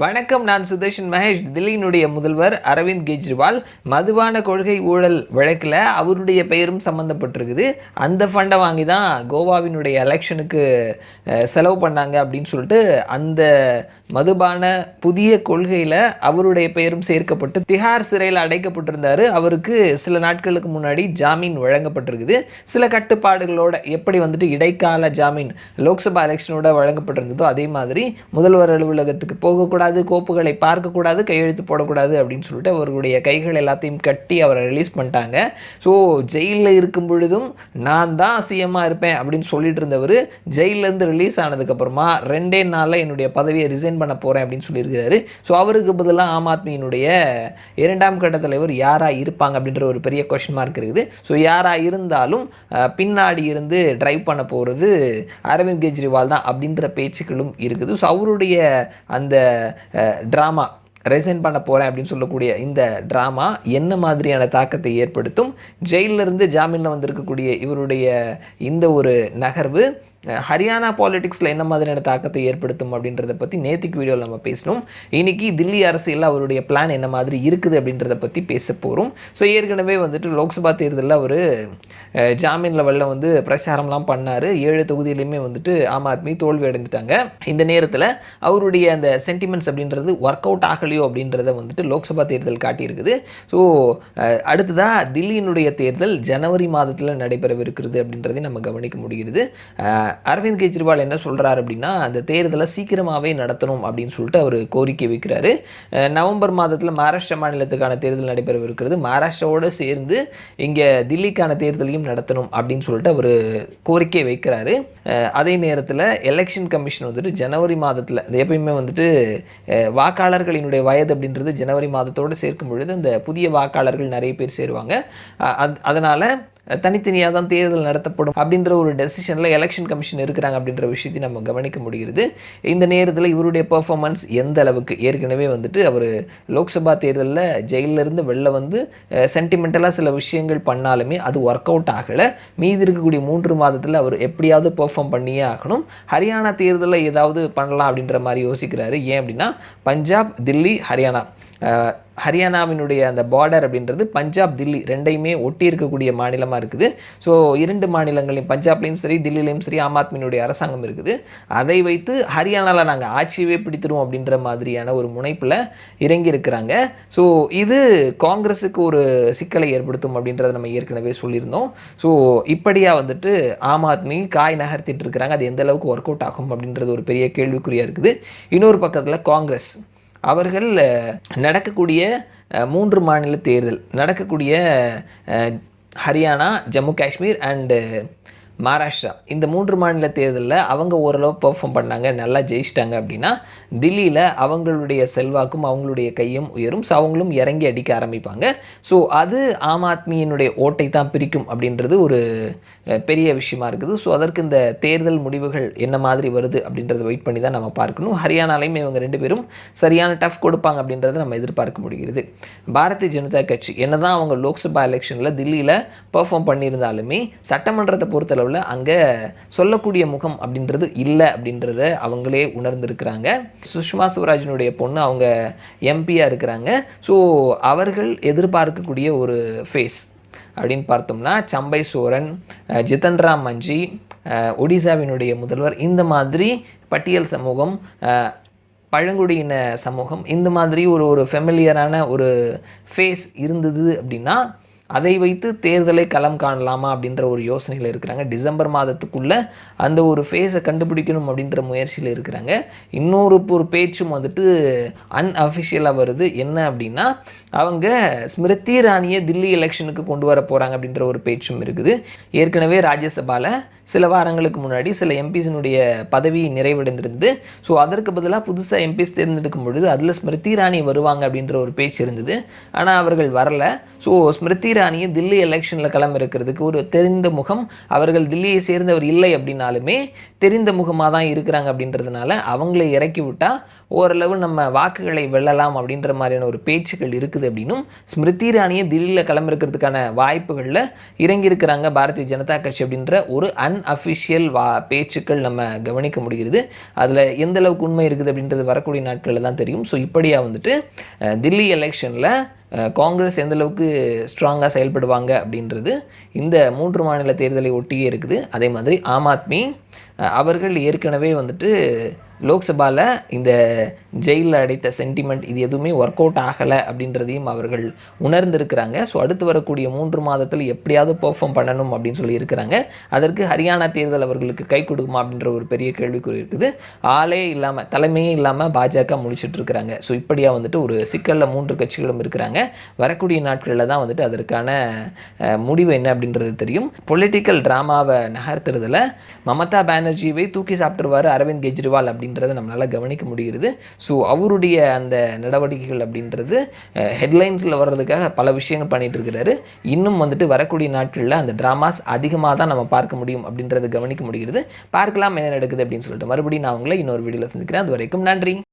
வணக்கம் நான் சுதர்ஷன் மகேஷ். தில்லியினுடைய முதல்வர் அரவிந்த் கெஜ்ரிவால் மதுபான கொள்கை ஊழல் வழக்கில் அவருடைய பெயரும் சம்மந்தப்பட்டிருக்குது அந்த ஃபண்டை வாங்கி தான் கோவாவினுடைய எலெக்ஷனுக்கு செலவு பண்ணாங்க அப்படின்னு சொல்லிட்டு அந்த மதுபான புதிய கொள்கையில் அவருடைய பெயரும் சேர்க்கப்பட்டு திஹார் சிறையில் அடைக்கப்பட்டிருந்தார். அவருக்கு சில நாட்களுக்கு முன்னாடி ஜாமீன் வழங்கப்பட்டிருக்குது. சில கட்டுப்பாடுகளோட எப்படி வந்துட்டு இடைக்கால ஜாமீன் லோக்சபா எலெக்ஷனோட வழங்கப்பட்டிருந்ததோ அதே மாதிரி முதல்வர் அலுவலகத்துக்கு போகக்கூடாது கோப்புகளை பார்க்கக்கூடாது கையெழுத்து போடக்கூடாது அப்படின்னு சொல்லிட்டு அவருடைய கைகள் எல்லாத்தையும் கட்டி அவரை ரிலீஸ் பண்ணிட்டாங்க. ஸோ ஜெயிலில் இருக்கும் பொழுதும் நான் தான் சிஎம்மாக இருப்பேன் அப்படின்னு சொல்லிட்டு இருந்தவர் ஜெயிலேருந்து ரிலீஸ் ஆனதுக்கப்புறமா ரெண்டே நாளில் என்னுடைய பதவியை ரிசைன் பண்ண போகிறேன் அப்படின்னு சொல்லியிருக்காரு ஸோ அவருக்கு பதிலாக ஆம் ஆத்மியினுடைய இரண்டாம் கட்ட தலைவர் யாராக இருப்பாங்க அப்படின்ற ஒரு பெரிய கொஷின் மார்க் இருக்குது. ஸோ யாராக இருந்தாலும் பின்னாடி இருந்து ட்ரைவ் பண்ண போகிறது அரவிந்த் கெஜ்ரிவால் தான் அப்படின்ற பேச்சுக்களும் இருக்குது. ஸோ அவருடைய அந்த ட்ராமா ரெசைன் பண்ண போகிறேன் அப்படின்னு சொல்லக்கூடிய இந்த ட்ராமா என்ன மாதிரியான தாக்கத்தை ஏற்படுத்தும்? ஜெயிலிருந்து இருந்து ஜாமீனில் வந்திருக்கக்கூடிய இவருடைய இந்த ஒரு நகர்வு ஹரியானா பாலிடிக்ஸில் என்ன மாதிரியான தாக்கத்தை ஏற்படுத்தும் அப்படின்றத பற்றி நேத்திக்கு வீடியோவில் நம்ம பேசணும் இன்னைக்கு தில்லி அரசியலில் அவருடைய பிளான் என்ன மாதிரி இருக்குது அப்படின்றத பற்றி பேச போகிறோம் ஸோ ஏற்கனவே வந்துட்டு லோக்சபா தேர்தலில் அவர் ஜாமீன் லெவலில் வந்து பிரச்சாரம்லாம் பண்ணார். ஏழு தொகுதியிலையுமே வந்துட்டு ஆம் ஆத்மி தோல்வி அடைந்துட்டாங்க. இந்த நேரத்தில் அவருடைய அந்த சென்டிமெண்ட்ஸ் அப்படின்றது ஒர்க் அவுட் ஆகலையோ அப்படின்றத வந்துட்டு லோக்சபா தேர்தல் காட்டியிருக்குது. ஸோ அடுத்ததாக தில்லியினுடைய தேர்தல் ஜனவரி மாதத்தில் நடைபெறவிருக்கிறது அப்படின்றதையும் நம்ம கவனிக்க முடிகிறது. அரவிந்த் கெஜ்ரிவால் என்ன சொல்கிறார் அப்படின்னா அந்த தேர்தலை சீக்கிரமாகவே நடத்தணும் அப்படின்னு சொல்லிட்டு அவர் கோரிக்கை வைக்கிறாரு. நவம்பர் மாதத்தில் மகாராஷ்டிரா மாநிலத்துக்கான தேர்தல் நடைபெறவிருக்கிறது. மகாராஷ்டிராவோடு சேர்ந்து இங்கே தில்லிக்கான தேர்தலையும் நடத்தணும் அப்படின்னு சொல்லிட்டு அவர் கோரிக்கை வைக்கிறாரு. அதே நேரத்தில் எலெக்ஷன் கமிஷன் வந்துட்டு ஜனவரி மாதத்தில் அது எப்பயுமே வந்துட்டு வாக்காளர்களினுடைய வயது அப்படின்றது ஜனவரி மாதத்தோடு சேர்க்கும் பொழுது இந்த புதிய வாக்காளர்கள் நிறைய பேர் சேருவாங்க. அதனால் தனித்தனியாக தான் தேர்தல் நடத்தப்படும் அப்படின்ற ஒரு டெசிஷனில் எலெக்ஷன் கமிஷன் இருக்கிறாங்க அப்படின்ற விஷயத்தை நம்ம கவனிக்க முடிகிறது. இந்த நேரத்தில் இவருடைய பர்ஃபார்மன்ஸ் எந்த அளவுக்கு? ஏற்கனவே வந்துட்டு அவர் லோக்சபா தேர்தலில் ஜெயிலிருந்து வெளில வந்து சென்டிமெண்டலாக சில விஷயங்கள் பண்ணாலுமே அது ஒர்க் அவுட் ஆகலை. மீதி இருக்கக்கூடிய மூன்று மாதத்தில் அவர் எப்படியாவது பெர்ஃபார்ம் பண்ணியே ஆகணும். ஹரியானா தேர்தலில் ஏதாவது பண்ணலாம் அப்படின்ற மாதிரி யோசிக்கிறாரு. ஏன் அப்படின்னா பஞ்சாப் தில்லி ஹரியானா. ஹரியானாவினுடைய அந்த பார்டர் அப்படின்றது பஞ்சாப் தில்லி ரெண்டையுமே ஒட்டி இருக்கக்கூடிய மாநிலமாக இருக்குது. ஸோ இரண்டு மாநிலங்களையும் பஞ்சாப்லேயும் சரி தில்லிலையும் சரி ஆம் ஆத்மியினுடைய அரசாங்கம் இருக்குது. அதை வைத்து ஹரியானாவில் நாங்கள் ஆட்சியவே பிடித்துருவோம் அப்படின்ற மாதிரியான ஒரு முனைப்பில் இறங்கி இருக்கிறாங்க. ஸோ இது காங்கிரஸுக்கு ஒரு சிக்கலை ஏற்படுத்தும் அப்படின்றத நம்ம ஏற்கனவே சொல்லியிருந்தோம். ஸோ இப்படியாக வந்துட்டு ஆம் ஆத்மி காய் நகர்த்திட்டு இருக்கிறாங்க. அது எந்த அளவுக்கு ஒர்க் அவுட் ஆகும் அப்படின்றது ஒரு பெரிய கேள்விக்குறியாக இருக்குது. இன்னொரு பக்கத்தில் காங்கிரஸ். அவர்கள் நடக்கக்கூடிய மூன்று மாநில தேர்தல் நடக்கக்கூடிய ஹரியானா ஜம்மு காஷ்மீர் அண்டு மகாராஷ்டிரா. இந்த மூன்று மாநில தேர்தலில் அவங்க ஓரளவு பெர்ஃபார்ம் பண்ணாங்க நல்லா ஜெயிச்சிட்டாங்க அப்படின்னா தில்லியில் அவங்களுடைய செல்வாக்கும் அவங்களுடைய கையும் உயரும். ஸோ அவங்களும் இறங்கி அடிக்க ஆரம்பிப்பாங்க. ஸோ அது ஆம் ஆத்மியினுடைய ஓட்டை தான் பிரிக்கும் அப்படின்றது ஒரு பெரிய விஷயமா இருக்குது. ஸோ அதற்கு இந்த தேர்தல் முடிவுகள் என்ன மாதிரி வருது அப்படின்றத வெயிட் பண்ணி தான் நம்ம பார்க்கணும். ஹரியானாலையும் இவங்க ரெண்டு பேரும் சரியான டஃப் கொடுப்பாங்க அப்படின்றத நம்ம எதிர்பார்க்க முடிகிறது. பாரதிய ஜனதா கட்சி என்னதான் அவங்க லோக்சபா எலெக்ஷனில் தில்லியில் பெர்ஃபார்ம் பண்ணியிருந்தாலுமே சட்டமன்றத்தை பொறுத்தளவில் அங்கே சொல்லக்கூடிய முகம் அப்படின்றது இல்லை அப்படின்றத அவங்களே உணர்ந்திருக்கிறாங்க. சுஷ்மா சுவராஜினுடைய பொண்ணு அவங்க எம்பியாக இருக்கிறாங்க. ஸோ அவர்கள் எதிர்பார்க்கக்கூடிய ஒரு ஃபேஸ் அப்படின்னு பார்த்தோம்னா சம்பை சோரன் ஜிதன் ராம் மஞ்சி ஒடிசாவினுடைய முதல்வர் இந்த மாதிரி பட்டியல் சமூகம் பழங்குடியின சமூகம் இந்த மாதிரி ஒரு ஒரு ஃபெமிலியரான ஒரு ஃபேஸ் இருந்தது அப்படின்னா அதை வைத்து தேர்தலை களம் காணலாமா அப்படின்ற ஒரு யோசனையில் இருக்கிறாங்க. டிசம்பர் மாதத்துக்குள்ளே அந்த ஒரு ஃபேஸை கண்டுபிடிக்கணும் அப்படின்ற முயற்சியில் இருக்கிறாங்க. இன்னொரு ஒரு பேச்சும் வந்துட்டு அன்அஃபிஷியலாக வருது. என்ன அப்படின்னா அவங்க ஸ்மிருதி ராணியை தில்லி எலெக்ஷனுக்கு கொண்டு வர போகிறாங்க அப்படின்ற ஒரு பேச்சும் இருக்குது. ஏற்கனவே ராஜ்யசபாவில் சில வாரங்களுக்கு முன்னாடி சில எம்பிஸினுடைய பதவி நிறைவடைந்திருந்தது. ஸோ அதற்கு பதிலாக புதுசாக எம்பிஸ் தேர்ந்தெடுக்கும் பொழுது அதில் ஸ்மிருதி இரானி வருவாங்க அப்படின்ற ஒரு பேச்சு இருந்தது. ஆனால் அவர்கள் வரல. ஸோ ஸ்மிருதி இரானியை தில்லி எலெக்ஷனில் களமிறக்கிறதுக்கு ஒரு தெரிந்த முகம் அவர்கள் தில்லியை சேர்ந்தவர் இல்லை அப்படின்னாலுமே தெரிந்த முகமாக தான் இருக்கிறாங்க அப்படின்றதுனால அவங்கள இறக்கி விட்டால் ஓரளவு நம்ம வாக்குகளை வெல்லலாம் அப்படின்ற மாதிரியான ஒரு பேச்சுகள் இருக்குது அப்படின்னும் ஸ்மிருதி இரானியை தில்லியில் களமிறக்கிறதுக்கான வாய்ப்புகளில் இறங்கியிருக்கிறாங்க பாரதிய ஜனதா கட்சி அப்படின்ற ஒரு அன் அன்அஃபிஷியல் வா பேச்சுக்கள் நம்ம கவனிக்க முடிகிறது. அதில் எந்த அளவுக்கு உண்மை இருக்குது அப்படின்றது வரக்கூடிய நாட்களில் தான் தெரியும். ஸோ இப்படியாக வந்துட்டு தில்லி எலெக்ஷனில் காங்கிரஸ் எந்த அளவுக்கு ஸ்ட்ராங்காக செயல்படுவாங்க அப்படின்றது இந்த மூன்று மாநில தேர்தலை ஒட்டியே இருக்குது. அதே மாதிரி ஆம் ஆத்மி அவர்கள் ஏற்கனவே வந்துட்டு லோக்சபாவில் இந்த ஜெயிலில் அடைத்த சென்டிமெண்ட் இது எதுவுமே ஒர்க் அவுட் ஆகலை அப்படின்றதையும் அவர்கள் உணர்ந்திருக்கிறாங்க. ஸோ அடுத்து வரக்கூடிய மூன்று மாதத்தில் எப்படியாவது பெர்ஃபார்ம் பண்ணணும் அப்படின்னு சொல்லி இருக்கிறாங்க அதற்கு ஹரியானா தேர்தல் அவர்களுக்கு கை கொடுக்குமா அப்படின்ற ஒரு பெரிய கேள்விக்குறி இருக்குது. ஆளே இல்லாமல் தலைமையே இல்லாமல் பாஜக முடிச்சுட்டு இருக்கிறாங்க. ஸோ இப்படியாக வந்துட்டு ஒரு சிக்கலில் மூன்று கட்சிகளும் இருக்கிறாங்க. வரக்கூடிய நாட்களில் தான் வந்துட்டு அதற்கான முடிவு என்ன அப்படின்றது தெரியும். பொலிட்டிக்கல் ட்ராமாவை நகர்த்துறதுல மமதா பானர்ஜியை தூக்கி சாப்பிட்டுருவார் அரவிந்த் கெஜ்ரிவால் அப்படின்றத நம்மளால் கவனிக்க முடிகிறது. ஸோ அவருடைய அந்த நடவடிக்கைகள் அப்படின்றது ஹெட்லைன்ஸில் வர்றதுக்காக பல விஷயங்கள் பண்ணிட்டு இருக்கிறாரு. இன்னும் வந்துட்டு வரக்கூடிய நாட்களில் அந்த ட்ராமாஸ் அதிகமாக தான் நம்ம பார்க்க முடியும் அப்படின்றத கவனிக்க முடிகிறது. பார்க்கலாம் என்ன நடக்குது அப்படின்னு சொல்லிட்டு மறுபடியும் நான் உங்களை இன்னொரு வீடியோவில் சந்திக்கிறேன். அது வரைக்கும் நன்றி.